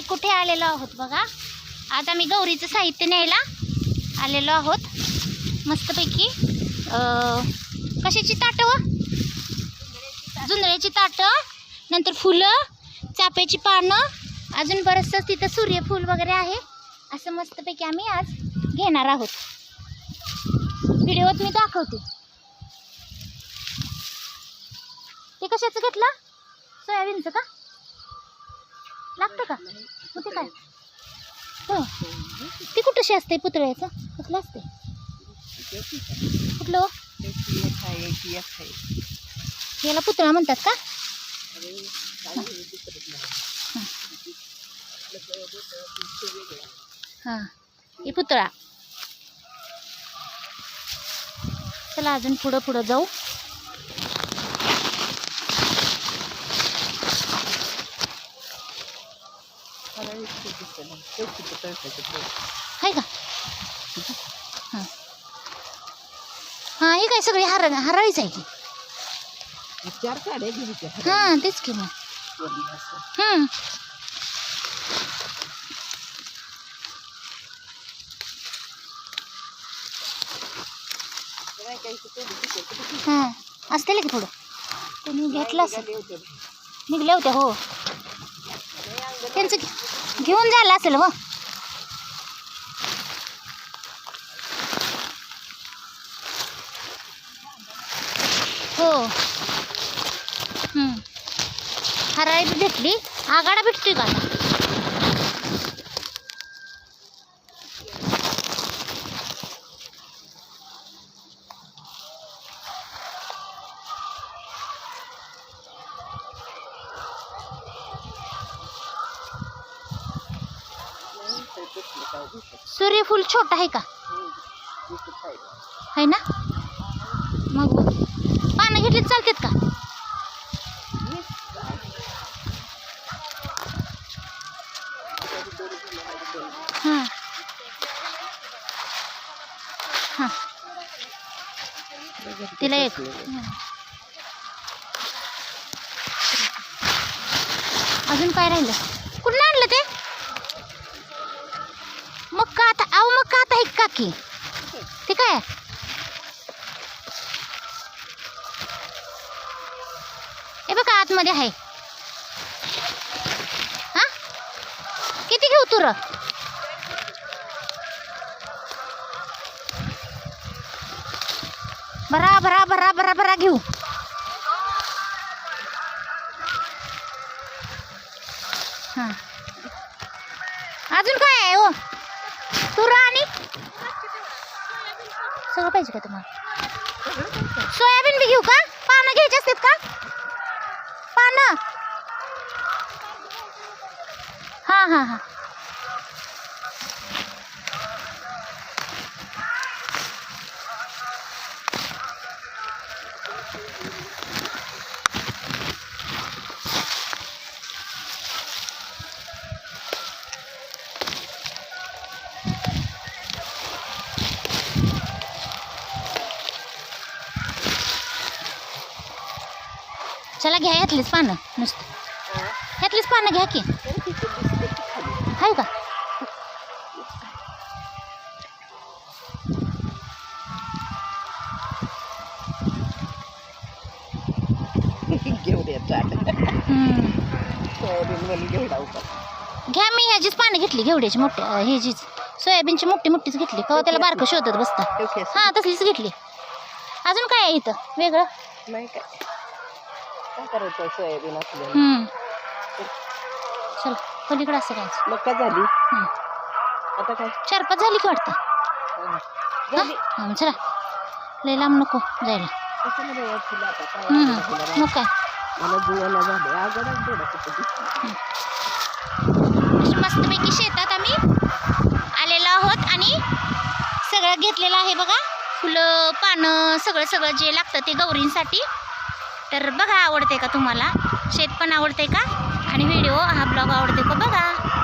आम्ही कुठे आलेलो आहोत बघा. आज आम्ही गौरीचं साहित्य न्यायला आलेलो आहोत. मस्तपैकी कशाची ताटं हो? व जुंधळ्याची ताटं नंतर फुलं चाप्याची पानं अजून बरंचसं तिथं सूर्यफूल वगैरे आहे. असं मस्तपैकी आम्ही आज घेणार आहोत. व्हिडिओत मी दाखवते. ते कशाचं घेतलं? सोयाबीनचं का? लागतं का? मग ते काय? हो. ती कुठंशी असते पुतळ्याचं? कुठलं असते? कुठलं? याला पुतळा म्हणतात का? हां. हे पुतळा. चला अजून पुढं पुढं जाऊ. आहे का? हां. हां हे काय सगळी हार हराळीच आहे की? चार काढ्या गेली हां तेच की मग. हां. हां असतील की थोडं. तुम्ही घेतलं असेल. निघल्या होत्या हो. त्यांचं घेऊन जायला असेल व हो. हो. हराळी भेटली. आगाडा भेटतोय का सूर्यफूल छोटा आहे का? आहे ना? मग पानं घेतली चालतात का? हां. हां. तिला एक. अजून काय राहिलं? कुठून आणलं ते? मग का आता अहो मग का आता आहे काकी ठीक आहे हे बघा आतमध्ये आहे. हा? किती घेऊ तुर भरा भरा भरा भरा भरा घेऊ. हा. अजून काय आहे हो? तुरा आणि सगळं पाहिजे का तुम्हाला? सोयाबीन बी घेऊ का? पानं घ्यायची असतात का? पानं? हां हां हां. चला घ्या यातलीच पानं नुसतं. यातलीच पानं घ्या की. आहे का? घ्या मी ह्याचीच पानं घेतली घेवड्याची मोठी ह्याचीच. सोयाबीनची मोठी मोठीच घेतली कवा त्याला बारकं शोधत बसता. हां तसलीच घेतली. अजून काय आहे इथं? वेगळं? नाही काय. काय करायचं सोयाबीन हम्म. चल पलीकडं असं काय मका झाली? हम्म. आता काय? चार पाच झाली की वाटतं. हा. झाली. मग चला. लय लांब नको जायला. कशाला बाई फुलं आता? काय हम्म. वाटलं तुला? मग काय? मला जुवायला झाले अगोदर थोडं कुठं दिसलं. मस्तपैकी शेतात आम्ही आलेलो आहोत आणि सगळं घेतलेलं आहे बघा. फुलं पानं सगळं सगळं जे लागतं ते गौरींसाठी. तर बघा आवडते का तुम्हाला? शेत पण आवडते का? आणि व्हिडिओ हा ब्लॉग आवडते का? बघा.